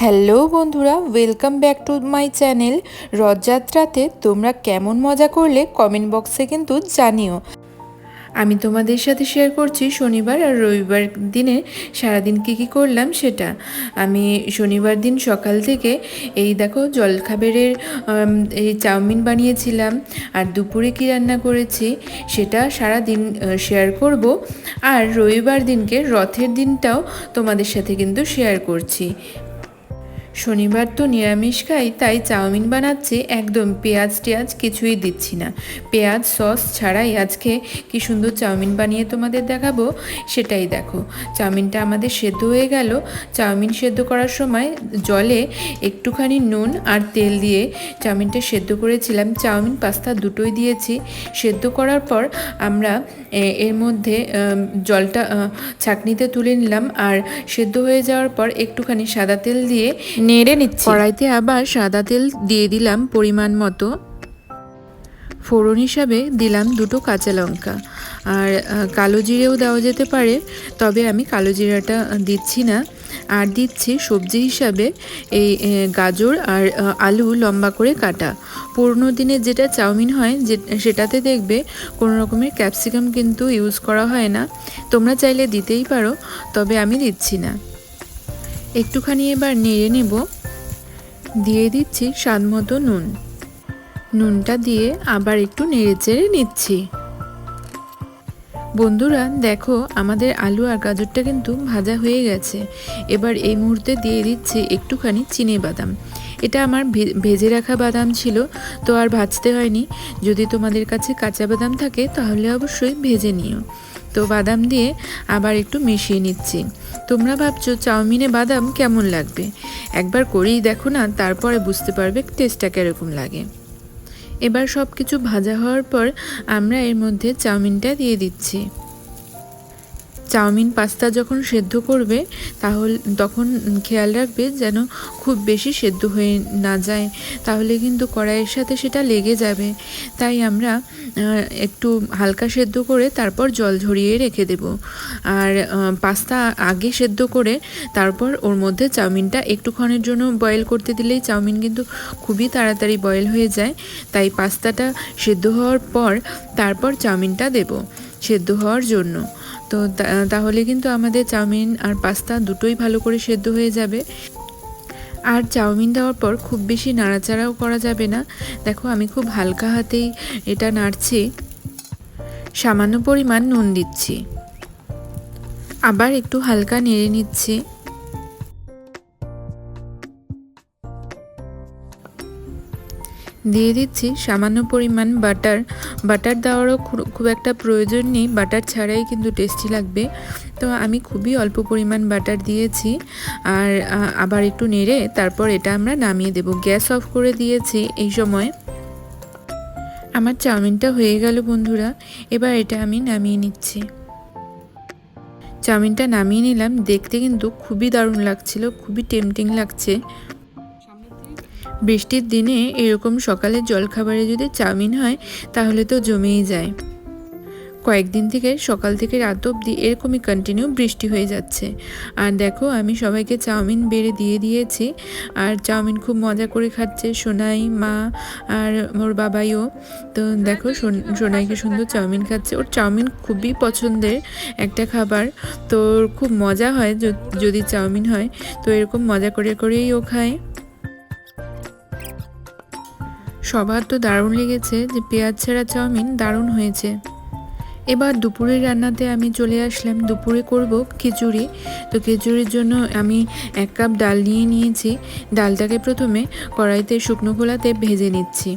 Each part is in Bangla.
হ্যালো বন্ধুরা welcome back to my channel রথযাত্রাতে তোমরা কেমন মজা করলে কমেন্ট বক্সে কিন্তু জানিও। আমি তোমাদের সাথে শেয়ার করছি শনিবার আর রবিবার দিনে সারাদিন কী কী করলাম সেটা। আমি শনিবার দিন সকাল থেকে এই দেখো জলখাবারের এই চাউমিন বানিয়েছিলাম আর দুপুরে কী রান্না করেছি সেটা সারা দিন শেয়ার করব। আর রবিবার দিনকে রথের দিনটাও তোমাদের সাথে কিন্তু শেয়ার করছি। শনিবার তো নিরামিষ খাই, তাই চাউমিন বানাচ্ছি। একদম পেঁয়াজ টেয়াজ কিছুই দিচ্ছি না। পেঁয়াজ সস ছাড়াই আজকে কি সুন্দর চাউমিন বানিয়ে তোমাদের দেখাবো, সেটাই দেখো। চাউমিনটা আমাদের সেদ্ধ হয়ে গেল। চাউমিন সেদ্ধ করার সময় জলে একটুখানি নুন আর তেল দিয়ে চাউমিনটা সেদ্ধ করেছিলাম। চাউমিন পাস্তা দুটোই দিয়েছি। সেদ্ধ করার পর আমরা এর মধ্যে জলটা ছাঁকনিতে তুলে নিলাম। আর সেদ্ধ হয়ে যাওয়ার পর একটুখানি সাদা তেল দিয়ে নেড়ে নিচ্ছি। কড়াইতে আবার সাদা তেল দিয়ে দিলাম পরিমাণ মতো। ফোড়ন হিসাবে দিলাম দুটো কাঁচা লঙ্কা। আর কালো জিরেও দেওয়া যেতে পারে, তবে আমি কালো জিরাটা দিচ্ছি না। আর দিচ্ছি সবজি হিসাবে এই গাজর আর আলু লম্বা করে কাটা। পুরনো দিনে যেটা চাউমিন হয়, যে, সেটাতে দেখবে কোনো রকমের ক্যাপসিকাম কিন্তু ইউজ করা হয় না। তোমরা চাইলে দিতেই পারো, তবে আমি দিচ্ছি না। একটুখানি এবার নেড়ে নেব। দিয়ে দিচ্ছি স্বাদ মতো নুন। নুনটা দিয়ে আবার একটু নেড়ে চেড়ে নিচ্ছি। বন্ধুরা, দেখো, আমাদের আলু আর গাজরটা কিন্তু ভাজা হয়ে গেছে। এবার এই মুহূর্তে দিয়ে দিচ্ছি একটুখানি চিনে বাদাম। এটা আমার ভেজে রাখা বাদাম ছিল, তো আর ভাজতে হয়নি। যদি তোমাদের কাছে কাঁচা বাদাম থাকে, তাহলে অবশ্যই ভেজে নিও। তো বাদাম দিয়ে আবার একটু মিশিয়ে নিচ্ছি। তোমরা ভাবছ চাউমিনে বাদাম কেমন লাগবে? একবার করেই দেখো না, তারপরে বুঝতে পারবে টেস্টটা কীরকম লাগে। এবার সব কিছু ভাজা হওয়ার পর আমরা এর মধ্যে চাউমিনটা দিয়ে দিচ্ছি। চাউমিন পাস্তা যখন সেদ্ধ করবে, তাহলে, তখন খেয়াল রাখবে যেন খুব বেশি সেদ্ধ হয়ে না যায়। তাহলে কিন্তু কড়াইয়ের সাথে সেটা লেগে যাবে। তাই আমরা একটু হালকা সেদ্ধ করে তারপর জল ঝরিয়ে রেখে দেব। আর পাস্তা আগে সেদ্ধ করে তারপর ওর মধ্যে চাউমিনটা একটুক্ষণের জন্য বয়েল করতে দিলেই চাউমিন কিন্তু খুবই তাড়াতাড়ি বয়েল হয়ে যায়। তাই পাস্তাটা সেদ্ধ হওয়ার পর তারপর চাউমিনটা দেব। সেদ্ধ হওয়ার জন্য। তো তাহলে কিন্তু আমাদের চাউমিন আর পাস্তা দুটোই ভালো করে সেদ্ধ হয়ে যাবে। আর চাউমিন দেওয়ার পর খুব বেশি নাড়াচাড়াও করা যাবে না। দেখো আমি খুব হালকা হাতেই এটা নাড়ছি। সামান্য পরিমাণ নুন দিচ্ছি। আবার একটু হালকা নেড়ে নিচ্ছি। দিয়ে দিচ্ছি। সামান্য পরিমাণ বাটার। বাটার দেওয়ারও খুব একটা প্রয়োজন নেই। বাটার ছাড়াই কিন্তু টেস্টি লাগবে। তো আমি খুবই অল্প পরিমাণ বাটার দিয়েছি। আর আবার একটু নেড়ে তারপর এটা আমরা নামিয়ে দেব। গ্যাস অফ করে দিয়েছি এই সময়। আমার চাউমিনটা হয়ে গেল বন্ধুরা। এবার এটা আমি নামিয়ে নিচ্ছি। চাউমিনটা নামিয়ে নিলাম। দেখতে কিন্তু খুবই দারুণ লাগছিল। খুবই টেমটিং লাগছে। বৃষ্টির দিনে এরকম সকালে জলখাবারে যদি চাউমিন হয়, তাহলে তো জমেই যায়। কয়েকদিন থেকে সকাল থেকে রাত অবধি এরকমই কন্টিনিউ বৃষ্টি হয়ে যাচ্ছে। আর দেখো, আমি সবাইকে চাউমিন বেড়ে দিয়ে দিয়েছি। আর চাউমিন খুব মজা করে খাচ্ছে সোনাই, মা আর ওর বাবাইও। তো দেখো, সোন- সোনাইকে সুন্দর চাউমিন খাচ্ছে। ওর চাউমিন খুবই পছন্দের একটা খাবার। তো খুব মজা হয় যদি চাউমিন হয়, তো এরকম মজা করে করেই ও খায়। সবার তো দারুণ লেগেছে যে পেঁয়াজ ছাড়া চাউমিন দারুণ হয়েছে। এবার দুপুরের রান্নাতে আমি চলে আসলাম। দুপুরে করব খিচুড়ি। তো খিচুড়ির জন্য আমি এক কাপ ডাল নিয়ে নিয়েছি। ডালটাকে প্রথমে কড়াইতে শুকনো খোলাতে ভেজে নিচ্ছি।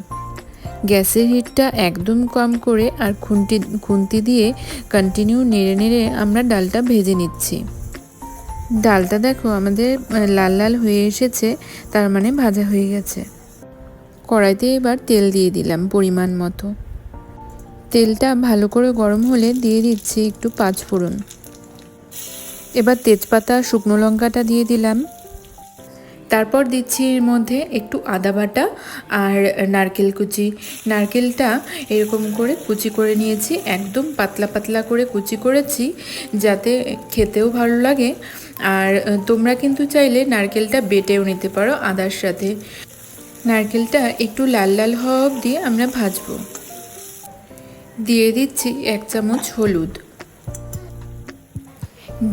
গ্যাসের হিটটা একদম কম করে আর খুন্তি খুন্তি দিয়ে কন্টিনিউ নেড়ে নেড়ে আমরা ডালটা ভেজে নিচ্ছি। ডালটা দেখো আমাদের লাল লাল হয়ে এসেছে, তার মানে ভাজা হয়ে গেছে। কড়াইতে এবার তেল দিয়ে দিলাম পরিমাণ মতো। তেলটা ভালো করে গরম হলে দিয়ে দিচ্ছি একটু পাঁচ ফোড়ন। এবার তেজপাতা শুকনো লঙ্কাটা দিয়ে দিলাম। তারপর দিচ্ছি এর মধ্যে একটু আদা বাটা আর নারকেল কুচি। নারকেলটা এরকম করে কুচি করে নিয়েছি, একদম পাতলা পাতলা করে কুচি করেছি যাতে খেতেও ভালো লাগে। আর তোমরা কিন্তু চাইলে নারকেলটা বেটেও নিতে পারো আদার সাথে। নারকেলটা একটু লাল লাল হওয়া অবধি আমরা ভাজবো। দিয়ে দিচ্ছি এক চামচ হলুদ।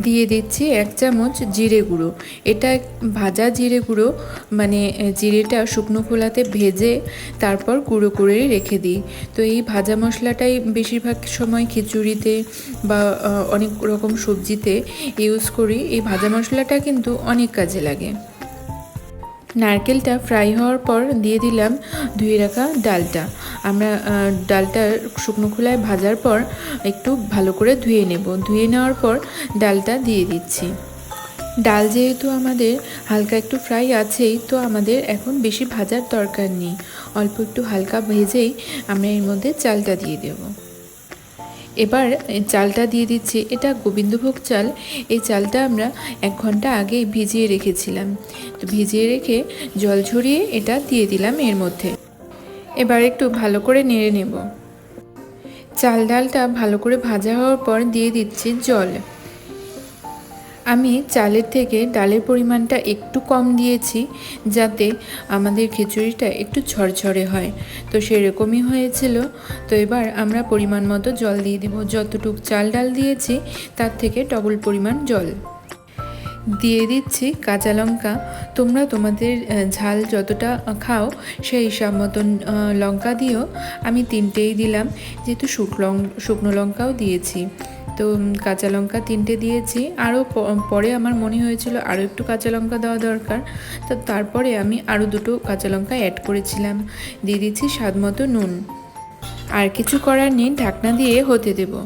দিয়ে দিচ্ছি এক চামচ জিরে গুঁড়ো। এটা ভাজা জিরে গুঁড়ো মানে জিরেটা শুকনো খোলাতে ভেজে তারপর গুঁড়ো করে রেখে দিই। তো এই ভাজা মশলাটাই বেশিরভাগ সময় খিচুড়িতে বা অনেক রকম সবজিতে ইউজ করি। এই ভাজা মশলাটা কিন্তু অনেক কাজে লাগে। নারকেলটা ফ্রাই হওয়ার পর দিয়ে দিলাম ধুয়ে রাখা ডালটা। আমরা ডালটা শুকনো খোলায় ভাজার পর একটু ভালো করে ধুয়ে নেব। ধুয়ে নেওয়ার পর ডালটা দিয়ে দিচ্ছি। ডাল যেহেতু আমাদের হালকা একটু ফ্রাই আছেই, তো আমাদের এখন বেশি ভাজার দরকার নেই। অল্প একটু হালকা ভেজেই আমরা এর মধ্যে চালটা দিয়ে দেবো। এবার চালটা দিয়ে দিচ্ছি। এটা গোবিন্দভোগ চাল। এই চালটা আমরা এক ঘণ্টা আগে ভিজিয়ে রেখেছিলাম। তো ভিজিয়ে রেখে জল ঝরিয়ে এটা দিয়ে দিলাম এর মধ্যে। এবার একটু ভালো করে নেড়ে নেব। চাল ডালটা ভালো করে ভাজা হওয়ার পর দিয়ে দিচ্ছি জল। আমি চালের থেকে ডালের পরিমাণটা একটু কম দিয়েছি যাতে আমাদের খিচুড়িটা একটু ঝরঝরে হয়। তো সেরকমই হয়েছিল। তো এবার আমরা পরিমাণ মতো জল দিয়ে দেবো। যতটুক চাল ডাল দিয়েছি, তার থেকে ডবল পরিমাণ জল। দিয়ে দিচ্ছি কাঁচা লঙ্কা। তোমরা তোমাদের ঝাল যতটা খাও সেই হিসাব মতন লঙ্কা দিও। আমি তিনটেই দিলাম, যেহেতু শুকনো শুকনো লঙ্কাও দিয়েছি। তো কাঁচা লঙ্কা তিনটে দিয়েছি। আরও পরে আমার মনে হয়েছিল আরও একটু কাঁচা লঙ্কা দেওয়া দরকার। তো তারপরে আমি আরও দুটো কাঁচা লঙ্কা অ্যাড করেছিলাম। দিয়ে দিচ্ছি স্বাদ মতো নুন। আর কিছু করার নেই, ঢাকনা দিয়ে হতে দেবো।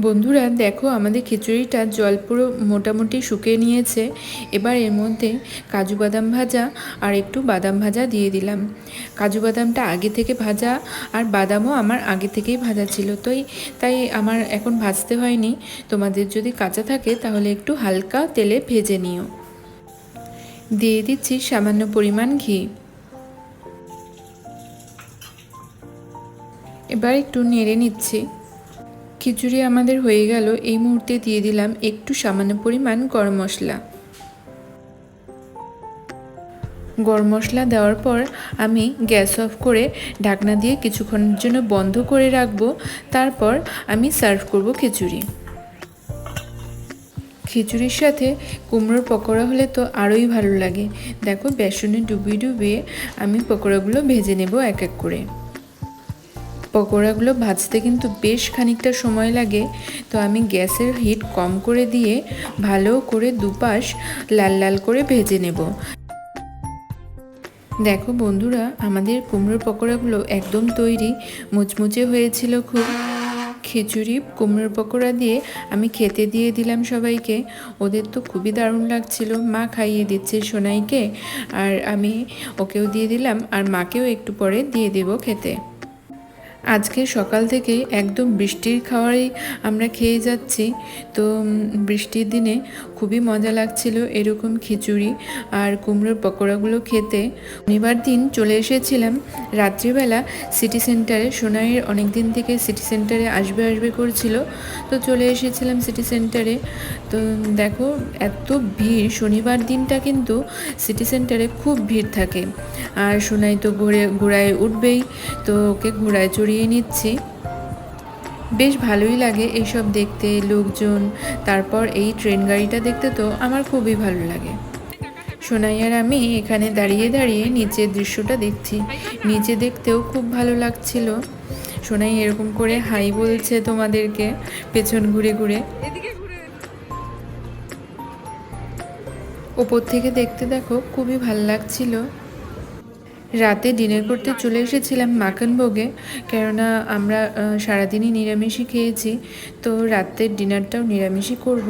বন্ধুরা, দেখো আমাদের খিচুড়িটা জল পুরো মোটামুটি শুকিয়ে নিয়েছে। এবার এর মধ্যে কাজু বাদাম ভাজা আর একটু বাদাম ভাজা দিয়ে দিলাম। কাজু বাদামটা আগে থেকে ভাজা আর বাদামও আমার আগে থেকেই ভাজা ছিল। তো এই- তাই আমার এখন ভাজতে হয়নি। তোমাদের যদি কাঁচা থাকে তাহলে একটু হালকা তেলে ভেজে নিও। দিয়ে দিচ্ছি সামান্য পরিমাণ ঘি। এবার একটু নেড়ে নিচ্ছি। খিচুড়ি আমাদের হয়ে গেল, এই মুহূর্তে দিয়ে দিলাম একটু সামান্য পরিমাণ গরম মশলা। গরম মশলা দেওয়ার পর আমি গ্যাস অফ করে ঢাকনা দিয়ে কিছুক্ষণের জন্য বন্ধ করে রাখব, তারপর আমি সার্ভ করব খিচুড়ি। খিচুড়ির সাথে কুমড়োর পকোড়া হলে তো আরোই ভালো লাগে। দেখো, বেসনে ডুবিয়ে ডুবিয়ে আমি পকোড়াগুলো ভেজে নেব এক এক করে। পকোড়াগুলো ভাজতে কিন্তু বেশ খানিকটা সময় লাগে। তো আমি গ্যাসের হিট কম করে দিয়ে ভালো করে দুপাশ লাল লাল করে ভেজে নেব। দেখো বন্ধুরা, আমাদের কুমড়োর পকোড়াগুলো একদম তৈরি, মুচমুচে হয়েছিল খুব। খিচুড়ি, কুমড়োর পকোড়া দিয়ে আমি খেতে দিয়ে দিলাম সবাইকে। ওদের তো খুবই দারুণ লাগছিল। মা খাইয়ে দিচ্ছে সোনাইকে, আর আমি ওকেও দিয়ে দিলাম, আর মাকেও একটু পরে দিয়ে দেবো খেতে। আজকে সকাল থেকে একদম বৃষ্টির খাওয়ারই আমরা খেয়ে যাচ্ছি। তো বৃষ্টির দিনে খুবই মজা লাগছিল এরকম খিচুড়ি আর কুমড়োর পকোড়াগুলো খেতে। শনিবার দিন চলে এসেছিলাম। রাত্রিবেলা সিটি সেন্টারে সোনাইয়ের অনেক দিন থেকে সিটি সেন্টারে আসবে আসবে করছিল। তো চলে এসেছিলাম সিটি সেন্টারে তো, দেখো, এত ভিড়, শনিবার দিনটা কিন্তু সিটি সেন্টারে খুব ভিড় থাকে। আর সোনাই তো ঘুরে, ঘোড়ায় উঠবেই। তো ওকে ঘোড়ায় চড়িয়ে নিচ্ছি। বেশ ভালোই লাগে এইসব দেখতে, লোকজন, তারপর এই ট্রেন গাড়িটা দেখতে তো আমার খুবই ভালো লাগে। সোনাই আর আমি এখানে দাঁড়িয়ে দাঁড়িয়ে নিচের দৃশ্যটা দেখছি। নিচে দেখতেও খুব ভালো লাগছিল। সোনাই এরকম করে হাই বলছে তোমাদেরকে, পেছন ঘুরে ঘুরে। ওপর থেকে দেখতে দেখো, খুবই ভালো লাগছিল। রাতে ডিনার করতে চলে এসেছিলাম মাকানভোগে কেননা আমরা সারাদিনই নিরামিষই খেয়েছি। তো রাতের ডিনারটাও নিরামিষই করব।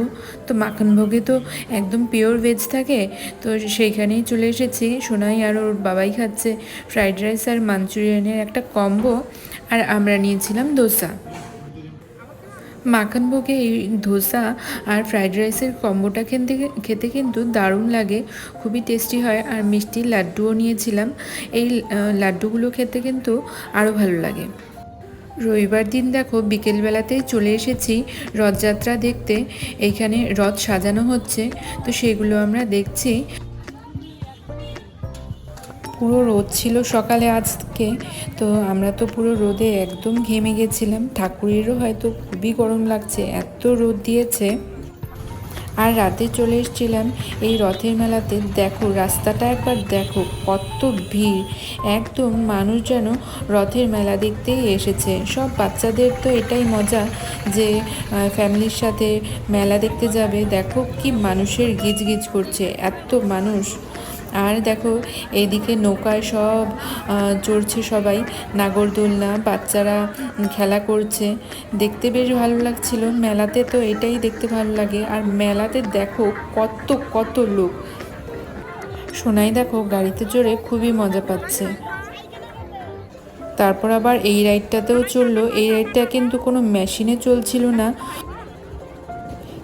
তো মাকানভোগে তো একদম পিওর ভেজ থাকে। তো সেইখানেই চলে এসেছি। সোনাই আর ওর বাবাই খাচ্ছে। ফ্রাইড রাইস আর মাঞ্চুরিয়ানের একটা কম্বো। আর আমরা নিয়েছিলাম দোসা। মাখনভোগে এই ধোসা আর ফ্রাইড রাইসের কম্বোটা খেতে খেতে কিন্তু দারুণ লাগে, খুবই টেস্টি হয় আর মিষ্টির লাড্ডুও নিয়েছিলাম। এই লাড্ডুগুলো খেতে কিন্তু আরও ভালো লাগে। রবিবার দিন দেখো, বিকেলবেলাতেই চলে এসেছি রথযাত্রা দেখতে। এইখানে রথ সাজানো হচ্ছে, তো সেগুলো আমরা দেখছি। পুরো রোদ ছিল সকালে আজকে, তো আমরা তো পুরো রোদে একদম ঘেমে গেছিলাম। ঠাকুরেরও হয়তো খুবই গরম লাগছে, এত রোদ দিয়েছে। আর রাতে চলে এসেছিলাম এই রথের মেলাতে। দেখো, রাস্তাটা একবার দেখো, কত ভিড়। একদম মানুষ যেন রথের মেলা দেখতেই এসেছে। সব বাচ্চাদের তো এটাই মজা যে ফ্যামিলির সাথে মেলা দেখতে যাবে। দেখো কি মানুষের গিজ গিজ করছে, এত মানুষ। আর দেখো, এইদিকে নৌকায় সব চড়ছে সবাই। নাগরদোলনা, বাচ্চারা খেলা করছে। দেখতে বেশ ভালো লাগছিল। মেলাতে তো এটাই দেখতে ভালো লাগে। আর মেলাতে দেখো কত কত লোক। সোনাই দেখো গাড়িতে চড়ে খুবই মজা পাচ্ছে। তারপর আবার এই রাইডটাতেও চলল এই রাইডটা কিন্তু কোনো মেশিনে চলছিল না।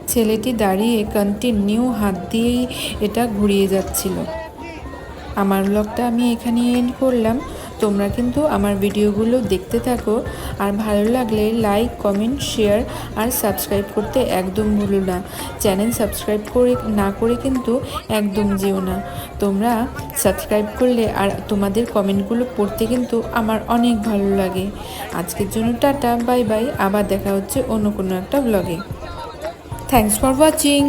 ছেলেটি দাঁড়িয়ে কন্টিনিউ হাত দিয়েই এটা ঘুরিয়ে যাচ্ছিল। আমার ব্লগটা আমি এখানে এন্ড করলাম। তোমরা কিন্তু আমার ভিডিওগুলো দেখতে থাকো। আর ভালো লাগলে লাইক কমেন্ট শেয়ার আর সাবস্ক্রাইব করতে একদম ভুলো না। চ্যানেল সাবস্ক্রাইব করে না করে কিন্তু একদম যেও না। তোমরা সাবস্ক্রাইব করলে আর তোমাদের কমেন্টগুলো পড়তে কিন্তু আমার অনেক ভালো লাগে। আজকের জন্য টাটা বাই বাই আবার দেখা হচ্ছে অন্য কোনো একটা ব্লগে থ্যাংকস ফর ওয়াচিং